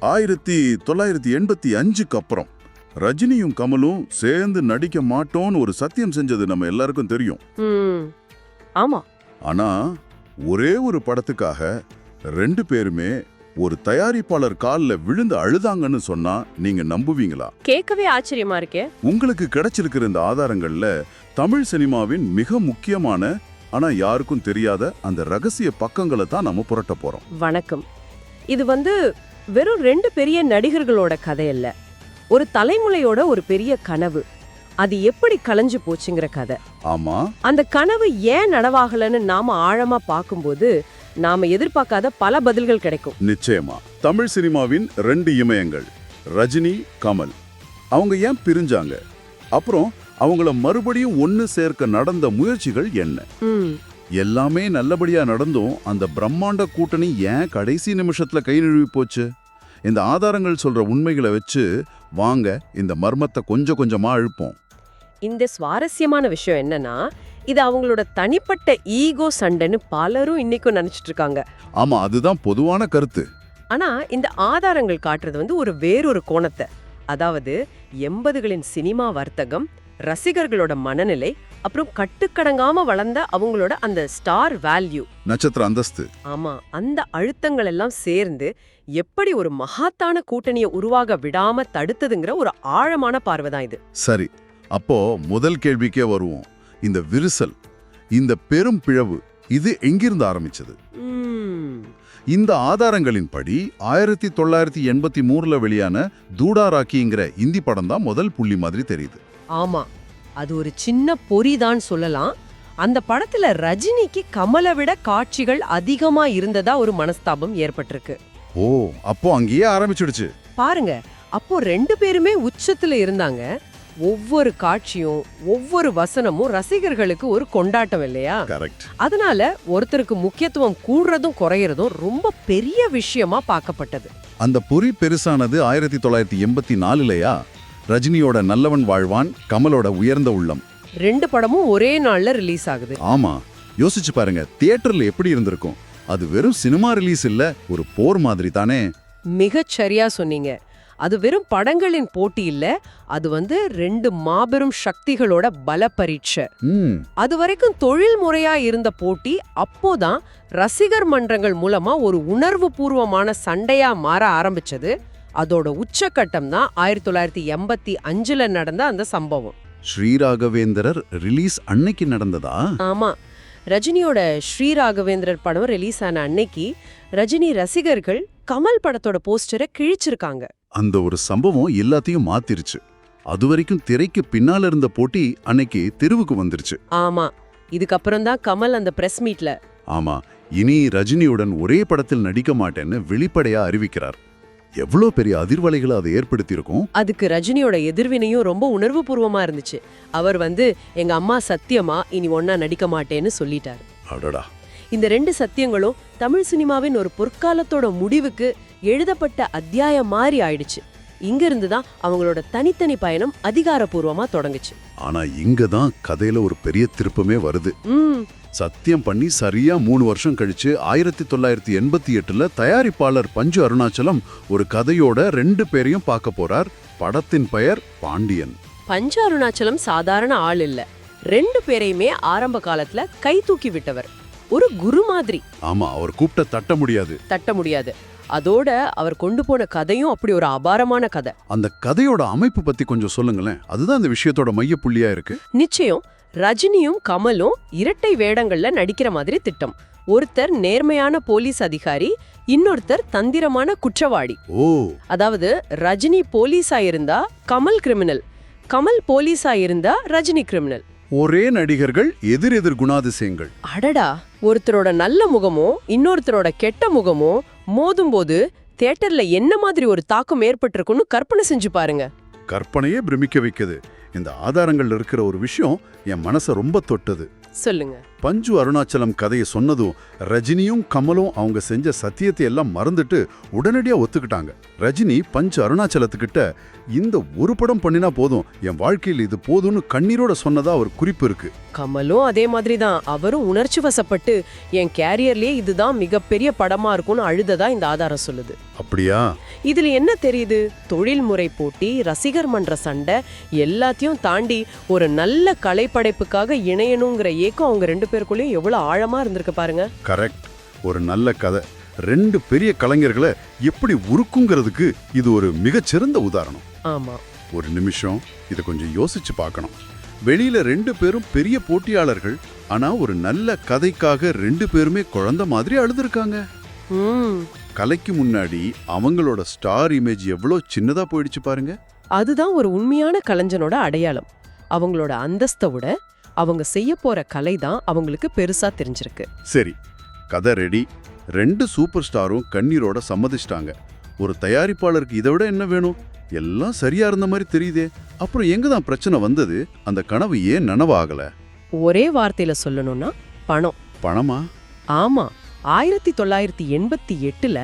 ஆயிரத்தி தொள்ளாயிரத்தி எண்பத்தி அஞ்சுக்கு அப்புறம் ரஜினியும் கமலும் சேர்ந்து நடிக்க மாட்டோம்னு ஒரு சத்தியம் செஞ்சது நம்ம எல்லாருக்கும் தெரியும். ஆமா. ஆனா ஒரே ஒரு படத்துக்காக ரெண்டு பேருமே ஒரு தயாரிப்பாளர் கால்ல விழுந்து அழுதாங்கன்னு சொன்னா நீங்க நம்புவீங்களா? கேட்கவே ஆச்சரியமா இருக்கே. உங்களுக்கு கிடைச்சிருக்கிற இந்த ஆதாரங்கள்ல தமிழ் சினிமாவின் மிக முக்கியமான ஆனா யாருக்கும் தெரியாத அந்த ரகசிய பக்கங்களை தான் நம்ம புரட்ட போறோம். வணக்கம். இது வந்து வெறும் ரெண்டு பெரிய நடிகர்களோட கதை இல்ல ஒரு தலைமுறையோட ஒரு பெரிய கனவு. அது எப்படி கலைஞ்சு போச்சுங்கிற கதை. ஆமா. அந்த கனவு ஏன் நடவாகலன்னு நாம ஆழமா பார்க்கும்போது நாம எதிர்பார்க்காத பல பதில்கள் கிடைக்கும். நிச்சயமா. தமிழ் சினிமாவின் ரெண்டு இமயங்கள் ரஜினி கமல். அவங்க ஏன் பிரிஞ்சாங்க? அப்புறம் அவங்கள மறுபடியும் ஒன்னு சேர்க்க நடந்த முயற்சிகள் என்ன? எல்லாமே நல்லபடியா நடந்தும் அந்த பிரம்மாண்ட கூட்டணி ஏன் கடைசி நிமிஷத்துல கை நழுவி போச்சு? இந்த ஆதாரங்கள் சொல்ற உண்மைகளை வச்சு வாங்க இந்த மர்மத்தை கொஞ்சம் கொஞ்சமா அழுப்போம். இந்த சுவாரஸ்யமான விஷயம் என்னன்னா இது அவங்களோட தனிப்பட்ட ஈகோ சண்டைன்னு பலரும் இன்னைக்கும் நினைச்சிட்டு இருக்காங்க. ஆமா அதுதான் பொதுவான கருத்து. ஆனா இந்த ஆதாரங்கள் காட்டுறது வந்து ஒரு வேறொரு கோணத்தை. அதாவது எண்பதுகளின் சினிமா வர்த்தகம் ரசிகர்களோட மனநிலை அப்புறம் கட்டுக்கடங்காம வளர்ந்த அவங்களோட அந்த ஸ்டார் வேல்யூ நட்சத்திர அந்தஸ்து. ஆமா அந்த அழுத்தங்கள் எல்லாம் சேர்ந்து எப்படி ஒரு மகாத்தான கூட்டணியை உருவாக விடாம தடுத்ததுங்கிற ஒரு ஆழமான பார்வை தான் இது. சரி அப்போ முதல் கேள்விக்கே வருவோம். இந்த விரிசல் இந்த பெரும் பிழவு இது எங்கிருந்து ஆரம்பிச்சது? இந்த ஆதாரங்களின்படி ஆயிரத்தி தொள்ளாயிரத்தி எண்பத்தி மூணுல வெளியான தூடா ராக்கிங்கிற இந்தி படம் தான் முதல் புள்ளி மாதிரி தெரியுது. ஆமா அது ஒரு சின்ன பொறிதான் சொல்லலாம். அந்த படத்துல ரஜினிக்கு கமலை விட காட்சிகள் அதிகமா இருந்ததா ஒரு மனஸ்தாபம் ஏற்பட்டிருக்கு. ஓ அப்போ அங்கேயே ஆரம்பிச்சிடுச்சு. பாருங்க அப்போ ரெண்டு பேருமே உச்சத்துல இருந்தாங்க. ஒவ்வொரு காட்சியும் ஒவ்வொரு வசனமும் ரசிகர்களுக்கு ஒரு கொண்டாட்டம் இல்லையா? அதனால ஒருத்தருக்கு முக்கியத்துவம் கூடுறதும் குறையறதும் ரொம்ப பெரிய விஷயமா பார்க்கப்பட்டது. அந்த பொறி பெருசானது ஆயிரத்தி தொள்ளாயிரத்தி எண்பத்தி நாலுலயா? ரஜினியோட நல்லவன் வாழ்வான் கமலோட உயர்ந்த உள்ளம். ரெண்டு படமும் ஒரே நாள்ல ரிலீஸ் ஆகுது. ஆமா யோசிச்சு பாருங்க தியேட்டர்ல எப்படி இருந்திருக்கும்? அது வெறும் சினிமா ரிலீஸ் இல்ல ஒரு போர் மாதிரி தானே. மிகச் சரியா சொன்னீங்க. அது வெறும் படங்களின் போட்டி இல்ல அது வந்து ரெண்டு மாபெரும் சக்திகளோட பல பரீட்சை. ம். அது வரைக்கும் தொழில் முறையா இருந்த போட்டி அப்போதான் ரசிகர் மன்றங்கள் மூலமா ஒரு உணர்வு பூர்வமான சண்டையா மாற ஆரம்பிச்சது. அதோட உச்சக்கட்டம் தான் ஆயிரத்தி தொள்ளாயிரத்தி எண்பத்தி அஞ்சுல நடந்த அந்த சம்பவம். ஸ்ரீராகவேந்தரர் ரிலீஸ் அன்னைக்கு நடந்ததா? ஆமா. ரஜினியோட ஸ்ரீ ராகவேந்திரர் படம் ரிலீஸ் ஆன அன்னைக்கு ரஜினி ரசிகர்கள் கமல் படத்தோட போஸ்டரை கிழிச்சிருக்காங்க. அந்த ஒரு சம்பவம் எல்லாத்தையும் மாத்திருச்சு. அது வரைக்கும் திரைக்கு பின்னால இருந்த போட்டி அன்னைக்கு தெருவுக்கு வந்துருச்சு. ஆமா. இதுக்கப்புறம் தான் கமல் அந்த பிரஸ் மீட்ல. ஆமா. இனி ரஜினியுடன் ஒரே படத்தில் நடிக்க மாட்டேன்னு வெளிப்படையா அறிவிக்கிறார். எவ்வளோ பெரிய அதிர்வலைகளை அதை ஏற்படுத்தியிருக்கும்? அதுக்கு ரஜினியோட எதிர்வினையும் ரொம்ப உணர்வுபூர்வமா இருந்துச்சு. அவர் வந்து எங்க அம்மா சத்தியமா இனி ஒன்னா நடிக்க மாட்டேன்னு சொல்லிட்டாரு. அடடா. இந்த ரெண்டு சத்தியங்களும் தமிழ் சினிமாவின் ஒரு பொற்காலத்தோட முடிவுக்கு எழுதப்பட்ட அத்தியாயம் மாதிரி ஆயிடுச்சு. இங்க இருந்து தான் அவங்களோட தனித்தனி பயணம் அதிகாரப்பூர்வமா தொடங்குச்சு. ஆனா இங்க தான் கதையில ஒரு பெரிய திருப்பமே வருது. சத்தியம் பண்ணி சரியா மூணு வருஷம் கழிச்சு ஆயிரத்தி தொள்ளாயிரத்தி எண்பத்தி எட்டுல தயாரிப்பாளர் பஞ்சு அருணாச்சலம் ஒரு கதையோட ரெண்டு பேரையும் பார்க்க போறார். படத்தின் பெயர் பாண்டியன். பஞ்ச அருணாச்சலம் சாதாரண ஆள் இல்ல. ரெண்டு பேரையுமே ஆரம்ப காலத்துல கை தூக்கி விட்டவர். ஒரு குரு மாதிரி. ஆமா அவர் கூப்பிட்ட தட்ட முடியாது. தட்ட முடியாது. அதோட அவர் கொண்டு போன கதையும் அப்படி ஒரு அபாரமான கதை. அந்த கதையோட அமைப்பு பத்தி கொஞ்சம் சொல்லுங்களேன். அதுதான் இந்த விஷயத்தோட மைய புள்ளியா இருக்கு. நிச்சயம் ரஜினியும் கமலும் இரட்டை வேடங்கள்ல நடிக்கிற மாதிரி திட்டம். ஒருத்தர் நேர்மையான போலீஸ் அதிகாரி இன்னொருத்தர் தந்திரமான குற்றவாளி. ஓ. அதாவது ரஜினி போலீஸா இருந்தா கமல் கிரிமினல் கமல் போலீஸா இருந்தா ரஜினி கிரிமினல் ஒரே நடிகர்கள் எதிர் எதிர் குணாதிசயங்கள். அடடா. ஒருத்தரோட நல்ல முகமோ இன்னொருத்தரோட கெட்ட முகமோ மோதும்போது தியேட்டர்ல என்ன மாதிரி ஒரு தாக்கம் ஏற்பட்டிருக்குன்னு கற்பனை செஞ்சு பாருங்க. கற்பனையே பிரமிக்க வைக்குது. இந்த ஆதாரங்கள்ல இருக்கிற ஒரு விஷயம் என் மனசை ரொம்ப தொட்டது. சொல்லுங்க. பஞ்சு அருணாச்சலம் கதையை சொன்னதும் ரஜினியும் கமலும் அவங்க செஞ்ச சத்தியத்தை எல்லாம் மறந்துட்டு உடனடியா ஒத்துக்கிட்டாங்க. ரஜினி பஞ்சு அருணாச்சலத்துக்கிட்ட இந்த ஒரு படம் பண்ணினா போதும் என் வாழ்க்கையில் இது போதும்னு கண்ணீரோட சொன்னதா ஒரு குறிப்பு இருக்கு. கமலும் அதே மாதிரி தான் அவரும் உணர்ச்சி வசப்பட்டு என் கேரியர்லயே இதுதான் மிகப்பெரிய படமா இருக்கும்னு அழுததா இந்த ஆதாரம் சொல்லுது. அப்படியா? இதுல என்ன தெரியுது? தொழில்முறை போட்டி ரசிகர் மன்ற சண்டை எல்லாத்தையும் தாண்டி ஒரு நல்ல கலைப்படைப்புக்காக இணையணுங்கிற ஏக்கம் அவங்க ரெண்டு பேருக்குள்ளேயும் எவ்வளவு ஆழமா இருந்திருக்கு பாருங்க. கரெக்ட் ஒரு நல்ல கதை. ரெண்டு பெரிய கலைஞர்களை எப்படி உருக்குங்கிறதுக்கு இது ஒரு மிகச்சிறந்த உதாரணம். ஆமா. ஒரு நிமிஷம். இதை கொஞ்சம் யோசிச்சு பார்க்கணும். வெளியில ரெண்டு பேரும் பெரிய போட்டியாளர்கள் ஆனா ஒரு நல்ல கதைக்காக ரெண்டு பேருமே குழந்தை மாதிரி அழுதுருக்காங்க. ம். கலைக்கு முன்னாடி அவங்களோட ஸ்டார் இமேஜ் எவ்வளோ சின்னதா போயிடுச்சு பாருங்க. அதுதான் ஒரு உண்மையான கலைஞனோட அடையாளம். அவங்களோட அந்தஸ்தை விட அவங்க செய்ய போற கலை தான் அவங்களுக்கு பெருசா தெரிஞ்சிருக்கு. சரி கதை ரெடி ரெண்டு சூப்பர் ஸ்டாரும் கண்ணீரோட சம்மதிச்சிட்டாங்க. ஒரு தயாரிப்பாளருக்கு இதை விட என்ன வேணும்? எல்லாம் சரியா இருந்த மாதிரி தெரியுதே. அப்புறம் எங்க தான் பிரச்சனை வந்தது? அந்த கனவு ஏன் நனவாகல? ஒரே வார்த்தையில சொல்லணும்னா பணம். பணமா? ஆமா ஆயிரத்தி தொள்ளாயிரத்தி எண்பத்தி எட்டுல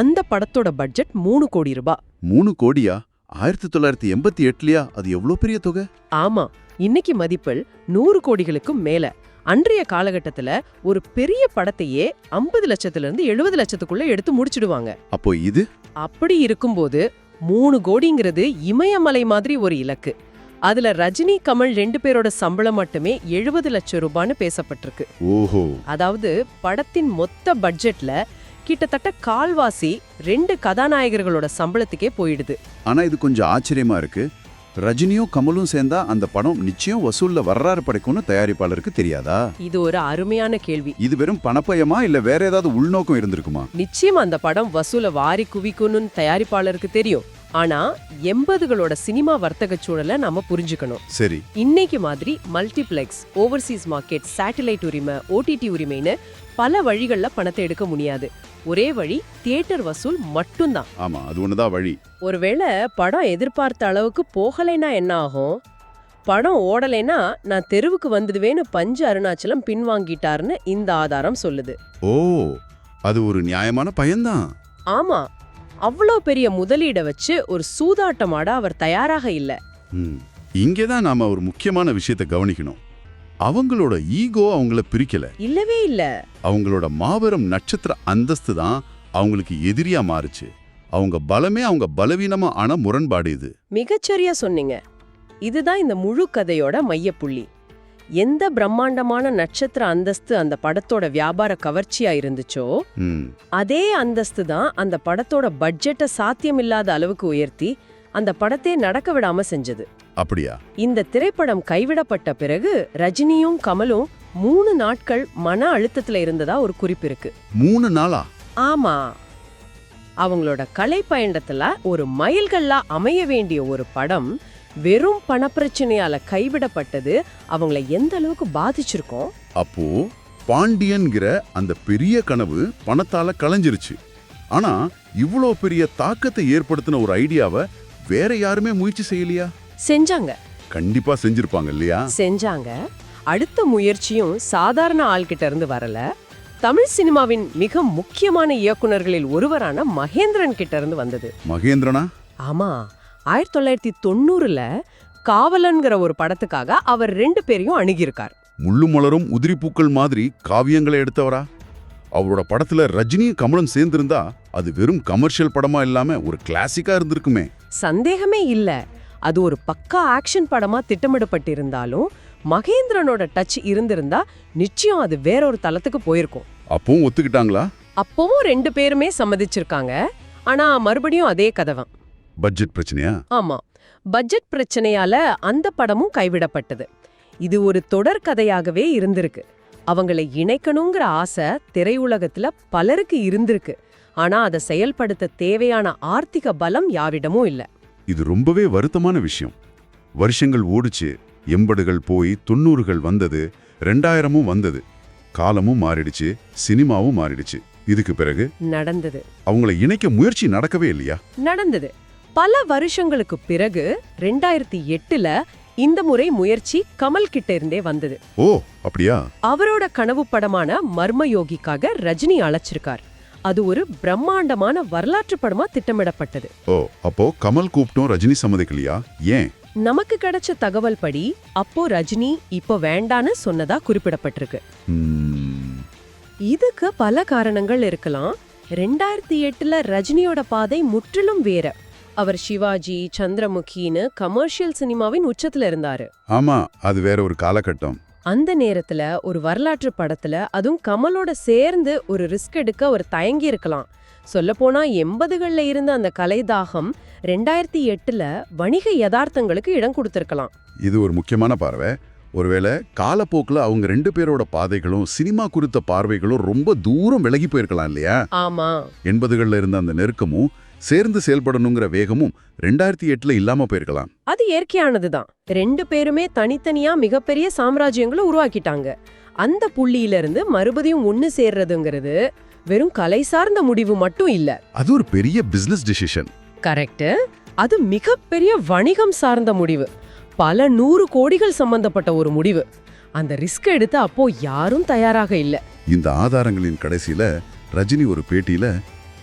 அந்த படத்தோட பட்ஜெட் மூணு கோடி ரூபாய் மூணு கோடியா? ஆயிரத்தி தொள்ளாயிரத்தி எண்பத்தி எட்டுலயா? அது எவ்வளோ பெரிய தொகை? ஆமா இன்னைக்கு மதிப்பில் நூறு கோடிகளுக்கும் மேல. அன்றைய காலகட்டத்துல ஒரு பெரிய படத்தையே ஐம்பது லட்சத்துல இருந்து எழுபது லட்சத்துக்குள்ள எடுத்து முடிச்சிடுவாங்க. அப்போ இது? அப்படி இருக்கும்போது மூணு கோடிங்கிறது இமயமலை மாதிரி ஒரு இலக்கு. அதுல ரஜினி கமல் ரெண்டு பேரோட சம்பளம் மட்டுமே எழுபது லட்சம் ரூபான்னு பேசப்பட்டிருக்கு. ஓஹோ. அதாவது படத்தின் மொத்த பட்ஜெட்ல கிட்டத்தட்ட கால்வாசி ரெண்டு கதாநாயகர்களோட சம்பளத்துக்கே போயிடுது. ஆனா இது கொஞ்சம் ஆச்சரியமா இருக்கு. ரஜினியும் கமலும் சேர்ந்தா அந்த படம் நிச்சயம் வசூல்ல வரலாறு படைக்கும்னு தயாரிப்பாளருக்கு தெரியாதா? இது ஒரு அருமையான கேள்வி. இது வெறும் பணப்பயமா இல்ல வேற ஏதாவது உள்நோக்கம் இருந்திருக்குமா? நிச்சயம் அந்த படம் வசூல வாரி குவிக்கும்னு தயாரிப்பாளருக்கு தெரியும். ஆனா எண்பதுகளோட சினிமா வர்த்தக சூழலை நாம புரிஞ்சுக்கணும். சரி. இன்னைக்கு மாதிரி மல்டிப்ளெக்ஸ் ஓவர்சீஸ் மார்க்கெட் சேட்டலைட் உரிமை ஓடிடி உரிமைன்னு பல வழிகள்ல பணத்தை எடுக்க முடியாது. ஒரே வழி தியேட்டர் வசூல் மட்டும்தான். ஆமா அது ஒண்ணுதான் வழி. ஒருவேளை படம் எதிர்பார்த்த அளவுக்கு போகலைன்னா என்ன ஆகும்? படம் ஓடலைன்னா நான் தெருவுக்கு வந்துடுவேன்னு பஞ்சு அருணாச்சலம் பின்வாங்கிட்டாருன்னு இந்த ஆதாரம் சொல்லுது. ஓ அது ஒரு நியாயமான பயன்தான். ஆமா அவ்வளோ பெரிய முதலீடை வச்சு ஒரு சூதாட்டமாட அவர் தயாராக இல்ல. ம். இங்கதான் நாம ஒரு முக்கியமான விஷயத்தை கவனிக்கணும். அவங்களோட ஈகோ அவங்கள பிரிக்கல. இல்லவே இல்ல. அவங்களோட மாபெரும் நட்சத்திர அந்தஸ்து தான் அவங்களுக்கு எதிரியா மாறுச்சு. அவங்க பலமே அவங்க பலவீனமா ஆன முரண்பாடு இது. மிகச்சரியா சொன்னீங்க. இதுதான் இந்த முழு கதையோட மையப்புள்ளி. எந்த பிரம்மாண்டமான நட்சத்திர அந்தஸ்து அந்த படத்தோட வியாபார கவர்ச்சியா இருந்துச்சோ அதே அந்தஸ்து தான் அந்த படத்தோட பட்ஜெட்டை சாத்தியமில்லாத அளவுக்கு உயர்த்தி அந்த படத்தை நடக்க விடாம செஞ்சது. அப்படியா? இந்த திரைப்படம் கைவிடப்பட்ட பிறகு ரஜினியும் கமலும் மூணு நாட்கள் மன அழுத்தத்துல இருந்ததா ஒரு குறிப்பு இருக்கு. மூணு நாளா? ஆமா. அவங்களோட கலை பயணத்துல ஒரு மைல்கல்லா அமைய வேண்டிய ஒரு படம் வெறும் பணப்பிரச்சனையால கைவிடப்பட்டது. அவங்கள எந்த அளவுக்கு பாதிச்சிருக்கோம்? அப்போ பாண்டியன்கிற அந்த பெரிய கனவு பணத்தால களைஞ்சிருச்சு ஆனா இவ்வளோ பெரிய தாக்கத்தை ஏற்படுத்தின ஒரு ஐடியாவை வேற யாருமே முயற்சி செய்யலையா? செஞ்சாங்க. கண்டிப்பா செஞ்சிருப்பாங்க இல்லையா? செஞ்சாங்க. அடுத்த முயற்சியும் சாதாரண ஆள்கிட்ட இருந்து வரல. தமிழ் சினிமாவின் மிக முக்கியமான இயக்குனர்களில் ஒருவரான மகேந்திரன் கிட்ட இருந்து வந்தது. மகேந்திரனா? ஆமா ஆயிரத்தி தொள்ளாயிரத்தி தொண்ணூறுல காவலன்கிற ஒரு படத்துக்காக அவர் ரெண்டு பேரையும் அணுகியிருக்கார். முள்ளு மலரும் உதிரி பூக்கள் மாதிரி காவியங்களை எடுத்தவரா? அவரோட படத்துல ரஜினியும் கமலும் சேர்ந்திருந்தா அது வெறும் கமர்ஷியல் படமா இல்லாம ஒரு கிளாசிக்கா இருந்திருக்குமே. சந்தேகமே இல்ல. அது ஒரு பக்கா ஆக்ஷன் படமா திட்டமிடப்பட்டிருந்தாலும் மகேந்திரனோட டச் இருந்திருந்தா நிச்சயம் அது வேற ஒரு தளத்துக்கு போயிருக்கும். அப்பவும் ஒத்துக்கிட்டாங்களா? அப்பவும் ரெண்டு பேருமே சம்மதிச்சிருக்காங்க. ஆனா மறுபடியும் அதே கதவம். பட்ஜெட் பிரச்சனையா? ஆமா. பட்ஜெட் பிரச்சனையால அந்த படமும் கைவிடப்பட்டது. இது ஒரு தொடர் கதையாகவே இருந்திருக்கு. அவங்களை இணைக்கணுங்கிற ஆசை திரையுலகத்துல பலருக்கு இருந்திருக்கு. ஆனா அதை செயல்படுத்த தேவையான ஆர்த்திக பலம் யாரிடமும் இல்ல. இது ரொம்பவே வருத்தமான விஷயம். வருஷங்கள் ஓடுச்சு. எண்பதுகள் போய் தொண்ணூறுகள் வந்தது. ரெண்டாயிரமும் வந்தது. காலமும் மாறிடுச்சு சினிமாவும் மாறிடுச்சு. இதுக்கு பிறகு நடந்தது. அவங்கள இணைக்க முயற்சி நடக்கவே இல்லையா? நடந்தது. பல வருஷங்களுக்கு பிறகு ரெண்டாயிரத்தி எட்டுல இந்த முறை முயற்சி கமல் கிட்ட இருந்தே வந்தது. ஓ அப்படியா? அவரோட கனவு படமான மர்மயோகிக்காக ரஜினி அழைச்சிருக்கார். அது ஒரு பிரம்மாண்டமான வரலாற்று படமா திட்டமிடப்பட்டது. ஓ அப்போ கமல் கூப்பிட்டும் ரஜினி சம்மதிக்கலையா? ஏன்? நமக்கு கிடைச்ச தகவல் படி அப்போ ரஜினி இப்போ வேண்டான்னு சொன்னதா குறிப்பிடப்பட்டிருக்கு. இதுக்கு பல காரணங்கள் இருக்கலாம். ரெண்டாயிரத்தி எட்டுல ரஜினியோட பாதை முற்றிலும் வேற. அவர் சிவாஜி சந்திரமுகின்னு கமர்ஷியல் சினிமாவின் உச்சத்துல இருந்தாரு. ஆமா அது வேற ஒரு காலகட்டம். அந்த நேரத்துல ஒரு வரலாற்று படத்துல அதுவும் கமலோட சேர்ந்து ஒரு ரிஸ்க் எடுக்க அவர் தயங்கி இருக்கலாம். சொல்லப்போனா எண்பதுகள்ல இருந்த அந்த கலைதாகம் ரெண்டாயிரத்தி எட்டுல வணிக யதார்த்தங்களுக்கு இடம் கொடுத்திருக்கலாம். இது ஒரு முக்கியமான பார்வை. ஒருவேளை காலப்போக்குல அவங்க ரெண்டு பேரோட பாதைகளும் சினிமா குறித்த பார்வைகளும் ரொம்ப தூரம் விலகி போயிருக்கலாம் இல்லையா? ஆமா. எண்பதுகள்ல இருந்த அந்த நெருக்கமும் சேர்ந்து செயல்படணுங்கிற வேகமும் ரெண்டாயிரத்தி எட்டுல இல்லாம போயிருக்கலாம். அது இயற்கையானதுதான் ரெண்டு பேருமே தனித்தனியா மிகப்பெரிய சாம்ராஜ்யங்களை உருவாக்கிட்டாங்க. அந்த புள்ளியில இருந்து மறுபடியும் ஒண்ணு சேர்றதுங்கிறது வெறும் கலை சார்ந்த முடிவு மட்டும் இல்ல. அது ஒரு பெரிய பிசினஸ் டிசிஷன் கரெக்ட் அது மிகப்பெரிய வணிகம் சார்ந்த முடிவு. பல நூறு கோடிகள் சம்பந்தப்பட்ட ஒரு முடிவு. அந்த ரிஸ்க் எடுத்து அப்போ யாரும் தயாராக இல்ல. இந்த ஆதாரங்களின் கடைசியில ரஜினி ஒரு பேட்டியில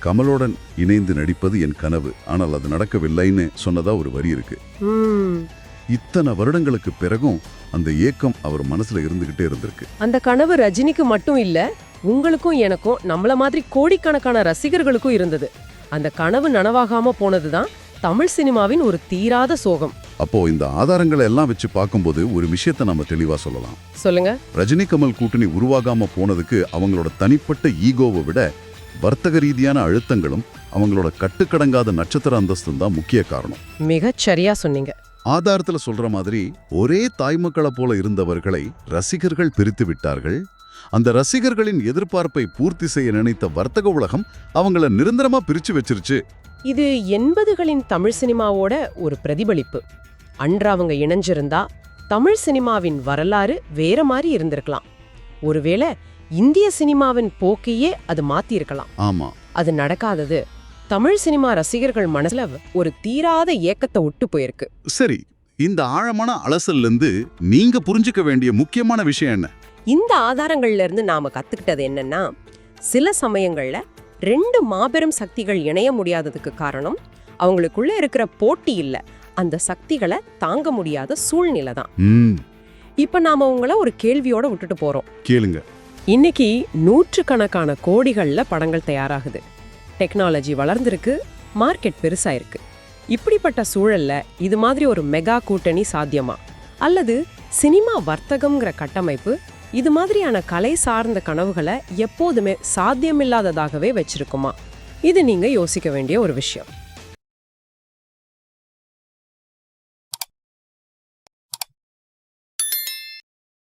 கமலுடன் இணைந்து நடிப்பது என் கனவு ஆனால் அது நடக்கவில்லைன்னு சொன்னதா ஒரு வரி இருக்கு. இத்தனை வருடங்களுக்கு பிறகும் அந்த ஏக்கம் அவர் மனசுல இருந்துகிட்டே இருந்திருக்கு. அந்த கனவு ரஜினிக்கு மட்டும் இல்ல உங்களுக்கும் எனக்கும் நம்மள மாதிரி கோடிக்கணக்கான ரசிகர்களுக்கும் இருந்தது. அந்த கனவு நனவாகாம போனதுதான் தமிழ் சினிமாவின் ஒரு தீராத சோகம். அப்போ இந்த ஆதாரங்களை எல்லாம் வச்சு பார்க்கும்போது ஒரு விஷயத்தை நம்ம தெளிவா சொல்லலாம். சொல்லுங்க. ரஜினி கமல் கூட்டணி உருவாகாம போனதுக்கு அவங்களோட தனிப்பட்ட ஈகோவை விட வர்த்தக ரீதியான அழுத்தங்களும் அவங்களோட கட்டுக்கடங்காத நட்சத்திர அந்தஸ்தும் தான் முக்கிய காரணம். மிகச் சரியா சொன்னீங்க. ஆதாரத்துல சொல்ற மாதிரி ஒரே தாய்மக்களை போல இருந்தவர்களை ரசிகர்கள் பிரித்து விட்டார்கள். அந்த ரசிகர்களின் எதிர்பார்ப்பை பூர்த்தி செய்ய நினைத்த வர்த்தக உலகம் அவங்கள நிரந்தரமா பிரிச்சு வச்சிருச்சு. இது எண்பதுகளின் தமிழ் சினிமாவோட ஒரு பிரதிபலிப்பு. அன்று அவங்க இணைஞ்சிருந்தா தமிழ் சினிமாவின் வரலாறு வேற மாதிரி இருந்திருக்கலாம். ஒருவேளை இந்திய சினிமாவின் போக்கையே அது மாத்தியிருக்கலாம். ஆமா. அது நடக்காதது. தமிழ் சினிமா ரசிகர்கள் மனசுல ஒரு தீராத ஏக்கத்தை விட்டு போயிருக்கு. சரி இந்த ஆழமான அலசல்ல இருந்து நீங்க புரிஞ்சுக்க வேண்டிய முக்கியமான விஷயம் என்ன? இந்த ஆதாரங்கள்ல இருந்து நாம கத்துக்கிட்டது என்னன்னா சில சமயங்கள்ல ரெண்டு மாபெரும் சக்திகள் இணைய முடியாததுக்கு காரணம் அவங்களுக்குள்ள இருக்கிற போட்டி இல்ல. அந்த சக்திகளை தாங்க முடியாத சூழ்நிலை தான். இப்ப நாம உங்களை ஒரு கேள்வியோட விட்டுட்டு போறோம். கேளுங்க. இன்னைக்கு நூற்றுக்கணக்கான கோடிகள்ல படங்கள் தயாராகுது. டெக்னாலஜி வளர்ந்திருக்கு மார்க்கெட் பெருசா இருக்கு இப்படிப்பட்ட சூழல்ல இது மாதிரி ஒரு மெகா கூட்டணி சாத்தியமா? அல்லது சினிமா வர்த்தகம்ங்கிற கட்டமைப்பு இது மாதிரியான கலை சார்ந்த கனவுகளை எப்போதுமே சாத்தியமில்லாததாகவே வச்சிருக்குமா? இது நீங்க யோசிக்க வேண்டிய ஒரு விஷயம்.